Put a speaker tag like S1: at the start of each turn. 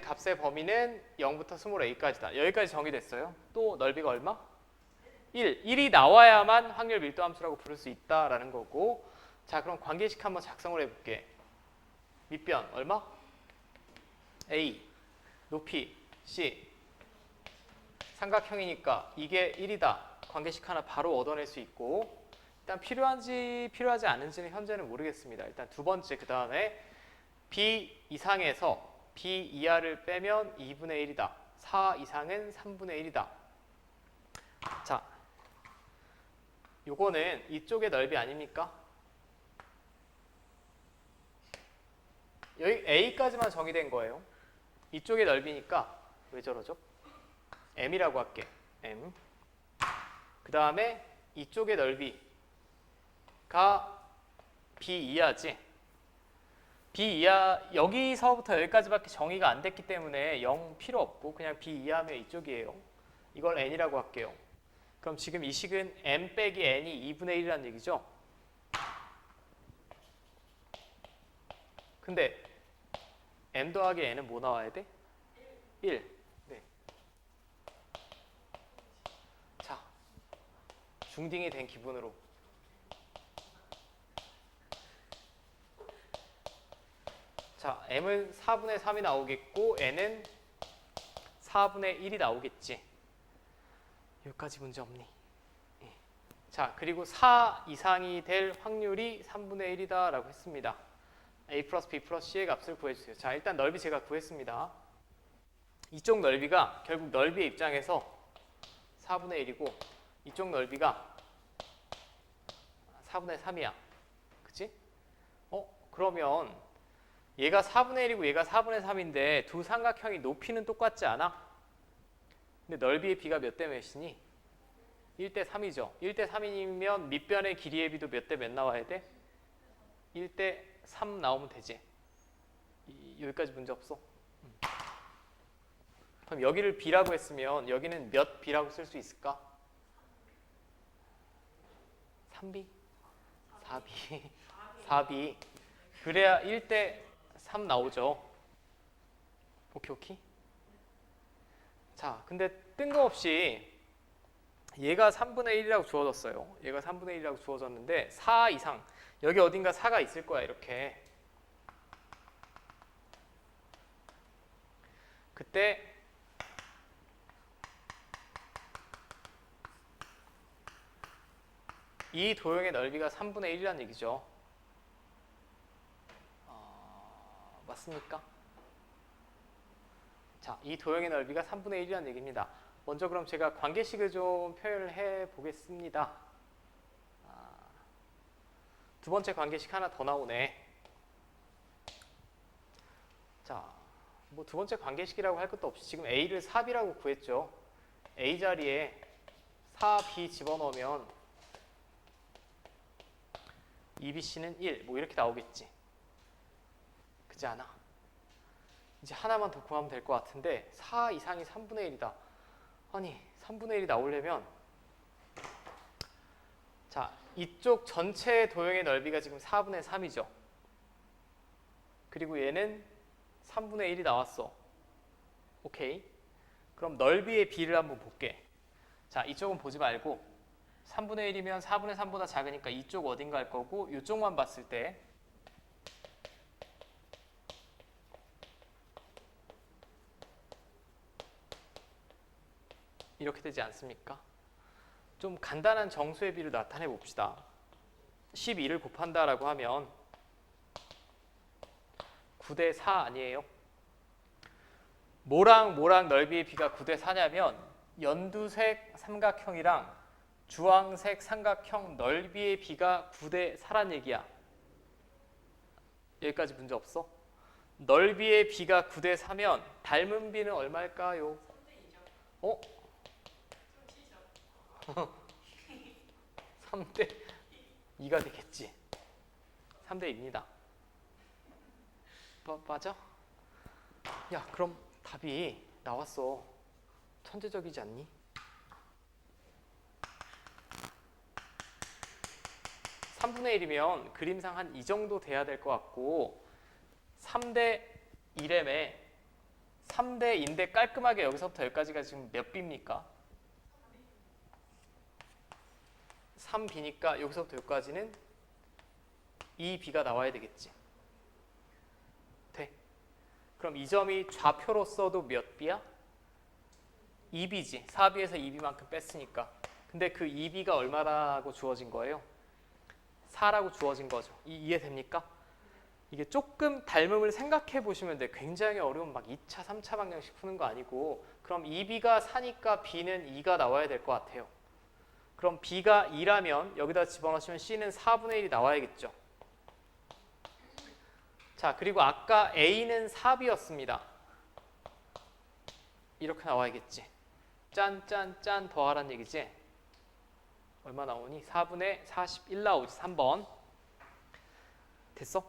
S1: 값의 범위는 0부터 스몰 a까지다. 여기까지 정의됐어요. 또 넓이가 얼마? 1. 1이 나와야만 확률 밀도 함수라고 부를 수 있다라는 거고 자 그럼 관계식 한번 작성을 해볼게. 밑변 얼마? a 높이 c 삼각형이니까 이게 1이다. 관계식 하나 바로 얻어낼 수 있고 일단 필요한지 필요하지 않은지는 현재는 모르겠습니다. 일단 두 번째 그 다음에 b 이상에서 b 이하를 빼면 2분의 1이다. 4 이상은 3분의 1이다. 자, 요거는 이쪽의 넓이 아닙니까? 여기 a까지만 정의된 거예요. 이쪽의 넓이니까 왜 저러죠? m이라고 할게. m. 그 다음에 이쪽의 넓이가 b 이하지. B 이하 여기서부터 여기까지밖에 정의가 안 됐기 때문에 0 필요 없고 그냥 b 이하면 이쪽이에요. 이걸 n이라고 할게요. 그럼 지금 이 식은 m 빼기 n이 2분의 1이라는 얘기죠. 근데 m 더하기 n은 뭐 나와야 돼? 1. 네. 자, 중딩이 된 기분으로 자, m은 4분의 3이 나오겠고 n은 4분의 1이 나오겠지. 여기까지 문제 없니? 예. 자, 그리고 4 이상이 될 확률이 3분의 1이다라고 했습니다. a 플러스 b 플러스 c의 값을 구해주세요. 자, 일단 넓이 제가 구했습니다. 이쪽 넓이가 결국 넓이의 입장에서 4분의 1이고 이쪽 넓이가 4분의 3이야. 그치? 어? 그러면 얘가 4분의 1이고 얘가 4분의 3인데 두 삼각형이 높이는 똑같지 않아? 근데 넓이의 비가 몇 대 몇이니? 1 대 3이죠. 1 대 3이면 밑변의 길이의 비도 몇 대 몇 나와야 돼? 1 대 3 나오면 되지. 이- 여기까지 문제 없어. 음. 그럼 여기를 b라고 했으면 여기는 몇 b라고 쓸 수 있을까? 3b? 4b? 4b. 그래야 1대 3 나오죠. 오케이 오케이. 자, 근데 뜬금없이 얘가 3분의 1이라고 주어졌어요. 얘가 3분의 1이라고 주어졌는데 4 이상 여기 어딘가 4가 있을 거야 이렇게. 그때 이 도형의 넓이가 3분의 1이라는 얘기죠. 어, 맞습니까? 자, 이 도형의 넓이가 3분의 1이라는 얘기입니다. 먼저 그럼 제가 관계식을 좀 표현을 해 보겠습니다. 아, 두 번째 관계식 하나 더 나오네. 자, 뭐 두 번째 관계식이라고 할 것도 없이 지금 a를 4b라고 구했죠. a 자리에 4b 집어넣으면 2bc는 1, 뭐 이렇게 나오겠지. 그지 않아? 이제 하나만 더 구하면 될 것 같은데 4 이상이 3분의 1이다. 아니 3분의 1이 나오려면 자 이쪽 전체 도형의 넓이가 지금 4분의 3이죠. 그리고 얘는 3분의 1이 나왔어. 오케이. 그럼 넓이의 비를 한번 볼게. 자 이쪽은 보지 말고 3분의 1이면 4분의 3보다 작으니까 이쪽 어딘가 할 거고 이쪽만 봤을 때 이렇게 되지 않습니까? 좀 간단한 정수의 비를 나타내 봅시다. 12를 곱한다라고 하면 9대 4 아니에요? 뭐랑 뭐랑 넓이의 비가 9대 4냐면 연두색 삼각형이랑 주황색 삼각형 넓이의 비가 9대 4란 얘기야. 여기까지 문제 없어? 넓이의 비가 9대 4면 닮은 비는 얼마일까요? 어? 3대 2가 되겠지. 3대 2입니다. 마, 맞아? 야, 그럼 답이 나왔어. 천재적이지 않니? 삼분의 1이면 그림상 한 이 정도 돼야 될 것 같고 3대 1엠에 3대 인데 깔끔하게 여기서부터 여기까지가 지금 몇 B입니까? 3B니까 여기서부터 여기까지는 2B가 나와야 되겠지. 돼. 그럼 이 점이 좌표로서도 몇 B야? 2B지. 4B에서 2B만큼 뺐으니까. 근데 그 2B가 얼마라고 주어진 거예요? 4라고 주어진 거죠. 이, 이해됩니까? 이게 조금 닮음을 생각해 보시면 돼. 굉장히 어려운 막 2차, 3차 방정식 푸는 거 아니고 그럼 2B가 4니까 B는 2가 나와야 될 것 같아요. 그럼 B가 2라면 여기다 집어넣으시면 C는 4분의 1이 나와야겠죠. 자, 그리고 아까 A는 4B였습니다. 이렇게 나와야겠지. 짠, 짠, 짠 더하란 얘기지. 얼마 나오니? 4분의 41 나오지. 3번. 됐어?